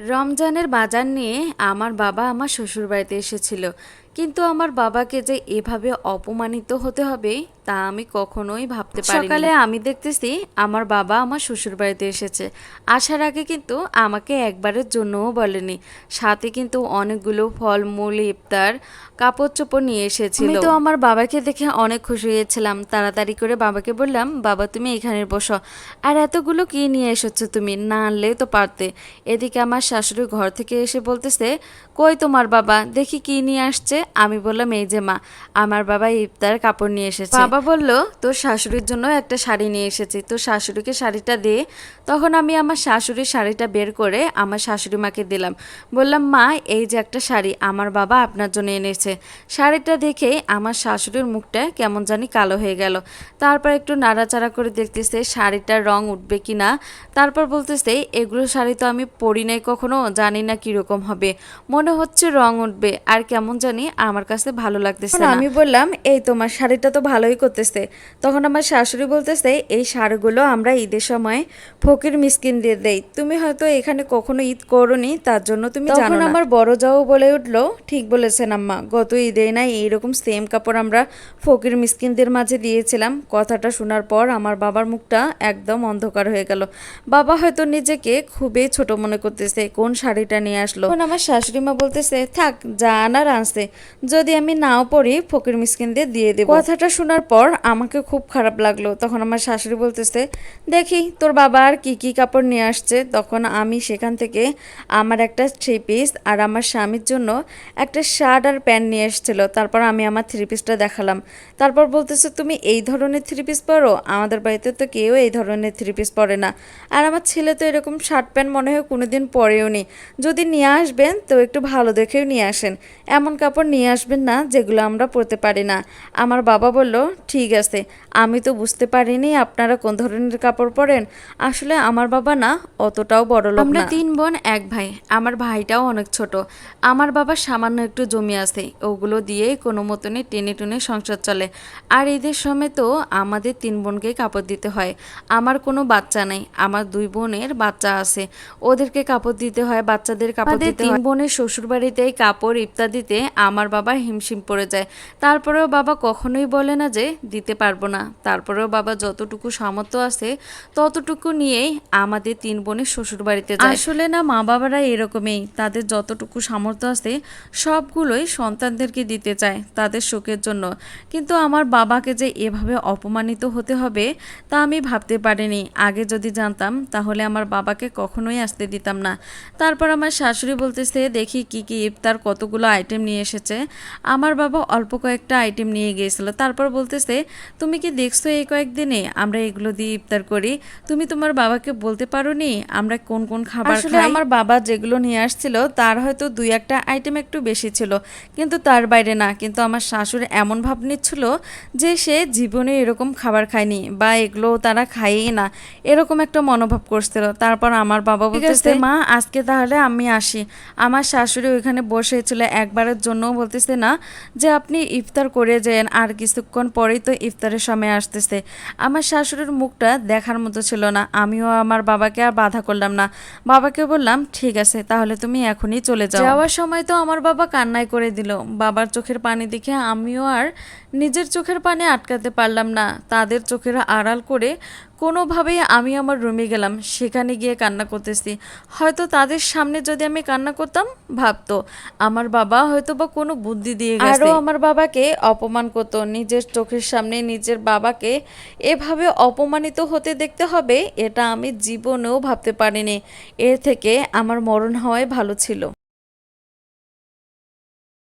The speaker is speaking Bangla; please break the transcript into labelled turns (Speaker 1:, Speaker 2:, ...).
Speaker 1: রমজানের বাজার নিয়ে আমার বাবা আমার শ্বশুরবাড়িতে এসেছিল। কিন্তু আমার বাবাকে যে এভাবে অপমানিত হতে হবে তা আমি কখনোই ভাবতে পারি সকালে আমি দেখতেছি আমার বাবা আমার শ্বশুর বাড়িতে এসেছে। আসার আগে কিন্তু আমাকে একবারের জন্যও বলেনি। সাথে কিন্তু অনেকগুলো ফলমূল ইফতার কাপড় চোপড় নিয়ে এসেছিল। আমি তো আমার বাবাকে দেখে অনেক খুশি হয়েছিলাম। তাড়াতাড়ি করে বাবাকে বললাম বাবা তুমি এখানে বসো। আর এতগুলো কি নিয়ে এসেছ তুমি? না আনলে তো পারতে। এদিকে আমার শাশুড়ি ঘর থেকে এসে বলতেছে কই তোমার বাবা? দেখি কি নিয়ে আসছে? আমি বললাম, এই যে মা, আমার বাবা ইফতার কাপড় নিয়ে এসেছে। বাবা বলল, তোর শাশুড়ির জন্য একটা শাড়ি নিয়ে এসেছি। তোর শাশুড়িকে শাড়িটা দে। তখন আমি আমার শাশুড়ির শাড়িটা বের করে আমার শাশুড়ি মাকে দিলাম। বললাম, মা, এই যে একটা শাড়ি আমার বাবা আপনার জন্য এনেছে। শাড়িটা দেখে আমার শাশুড়ির মুখটা কেমন জানি কালো হয়ে গেল। তারপর একটু নাড়াচাড়া করে দেখতেছে শাড়িটার রং উঠবে কি না। তারপর বলতেছে, এগুলো শাড়ি তো আমি পরি নাই কখনো, জানি না কীরকম হবে। মনে হচ্ছে রং উঠবে, আর কেমন জানি আমার কাছে ভালো লাগতেছে না। আমি বললাম এই তোমার শাড়িটা তো ভালোই করতেছে। তখন আমার শাশুড়ি বলতেছে এই শাড়িগুলো আমরা ঈদের সময় ফকির মিসকিন দিয়ে দেই। তুমি হয়তো এখানে কখনো ঈদ করনি তার জন্য তুমি জানো না। আমার বড় যাও বলে উঠল ঠিক বলেছেন আম্মা গত ঈদে না এইরকম সেম কাপড় আমরা ফকির মিসকিনদের মাঝে দিয়েছিলাম। কথাটা শোনার পর আমার বাবার মুখটা একদম অন্ধকার হয়ে গেল। বাবা হয়তো নিজেকে খুবই ছোট মনে করতেছে কোন শাড়িটা নিয়ে আসলো? আমার শাশুড়ি মা বলতেছে থাক যা আনার আনছে। যদি আমি নাও পড়ি, ফকির মিসকিনদের দিয়ে দেবো। কথাটা শোনার পর আমাকে খুব খারাপ লাগল। তখন আমার শাশুড়ি বলতেছে, দেখি, তোর বাবা আর কি কি কাপড় নিয়ে আসছে? তখন আমি সেখান থেকে আমার একটা থ্রি পিস আর আমার স্বামীর জন্য একটা শার্ট আর প্যান্ট নিয়ে এসেছিল। তারপর আমি আমার থ্রি পিসটা দেখালাম। তারপর বলতেছে, তুমি এই ধরনের থ্রি পিস পরো? আমাদের বাড়িতে তো কেউ এই ধরনের থ্রি পিস পরে না। আর আমার ছেলে তো এরকম শার্ট প্যান্ট মনে হয় কোনোদিন পরেও নি যদি নিয়ে আসবেন, তো একটু ভালো দেখেও নিয়ে আসেন। এমন কাপড় নিয়ে আসবেন না যেগুলো আমরা পরতে পারি না। আমার বাবা বলল ঠিক আছে আমি তো বুঝতে পারিনি আপনারা কোন ধরনের কাপড় পরেন। আসলে আমার বাবা না অতটাও বড় লোক আমরা তিন বোন এক ভাই। আমার ভাইটাও অনেক ছোট। আমার বাবার সামান্য একটু জমি আছে ওগুলো দিয়েই কোনো মতনে টেনে টুনে সংসার চলে। আর ঈদের সময় তো আমাদের তিন বোনকে কাপড় দিতে হয়। আমার কোনো বাচ্চা নেই আমার দুই বোনের বাচ্চা আছে। ওদেরকে কাপড় দিতে হয় বাচ্চাদের কাপড় দিতে তিন বোনের শ্বশুর বাড়িতেই কাপড় ইত্যাদিতে আমার বাবা হিমশিম পড়ে যায়। তারপরেও বাবা কখনোই বলে না যে দিতে পারব না। তারপরেও বাবা যতটুকু সামর্থ্য আছে, ততটুকু নিয়েই আমাদের তিন বোনের শ্বশুর বাড়িতে যায়। আসলে না মা বাবারা এরকমই। তাদের যতটুকু সামর্থ্য আছে, সবগুলোই সন্তানদেরকে দিতে চায় তাদের সুখের জন্য। কিন্তু আমার বাবাকে যে এভাবে অপমানিত হতে হবে, তা আমি ভাবতে পারিনি। আগে যদি জানতাম, তাহলে আমার বাবাকে কখনোই আসতে দিতাম না। তারপর আমার শাশুড়ি বলতেছে, দেখি কি কি ইফতার কতগুলো আইটেম নিয়ে এসেছে। আমার বাবা অল্প কয়েকটা আইটেম নিয়ে গিয়েছিল। তারপর বলতেছে তুমি কি দেখছ এই কয়েকদিনে? আমরা এগুলো দিয়ে ইফতার করি। তুমি তোমার বাবাকে বলতে পারোনি? আমরা কোন কোন খাবার
Speaker 2: আসলে
Speaker 1: আমার বাবা যেগুলো নিয়ে আসছিল তার হয়তো দুই একটা আইটেম একটু বেশি ছিল। কিন্তু তার বাইরে না। কিন্তু আমার শাশুড়ি এমন ভাব নিচ্ছিল যে সে জীবনে এরকম খাবার খায়নি বা এগুলো তারা খায়ই না। এরকম একটা মনোভাব করছিল। তারপর আমার বাবা বলতেছে মা। আজকে তাহলে আমি আসি। আমার শাশুড়ি ওইখানে বসেছিল একবারের জন্য বলতেছে না যে আপনি ইফতার করে যেন আর কিছুক্ষণ পরেই তো ইফতারের সময় আসতেছে। আমার শাশুড়ির মুখটা দেখার মতো ছিল না। আমিও আমার বাবাকে আর বাধা করলাম না। বাবাকে বললাম, ঠিক আছে, তাহলে তুমি এখনই চলে যাও। যাওয়ার সময় তো আমার বাবা কান্নাই করে দিল। বাবার চোখের পানি দেখে আমিও আর নিজের চোখের পানি আটকাতে পারলাম না। তাদের চোখের আড়াল করে কোনোভাবেই আমি আমার রুমে গেলাম, সেখানে গিয়ে কান্না করতেছি। হয়তো তাদের সামনে যদি আমি কান্না করতাম, ভাবতো, আমার বাবা হয়তো বা কোনো বুদ্ধি দিয়ে আরও আমার বাবাকে অপমান করতো, নিজের চোখের সামনে নিজের বাবাকে এভাবে অপমানিত হতে দেখতে হবে, এটা আমি জীবনেও ভাবতে পারিনি। এর থেকে আমার মরণ হওয়াই ভালো ছিল।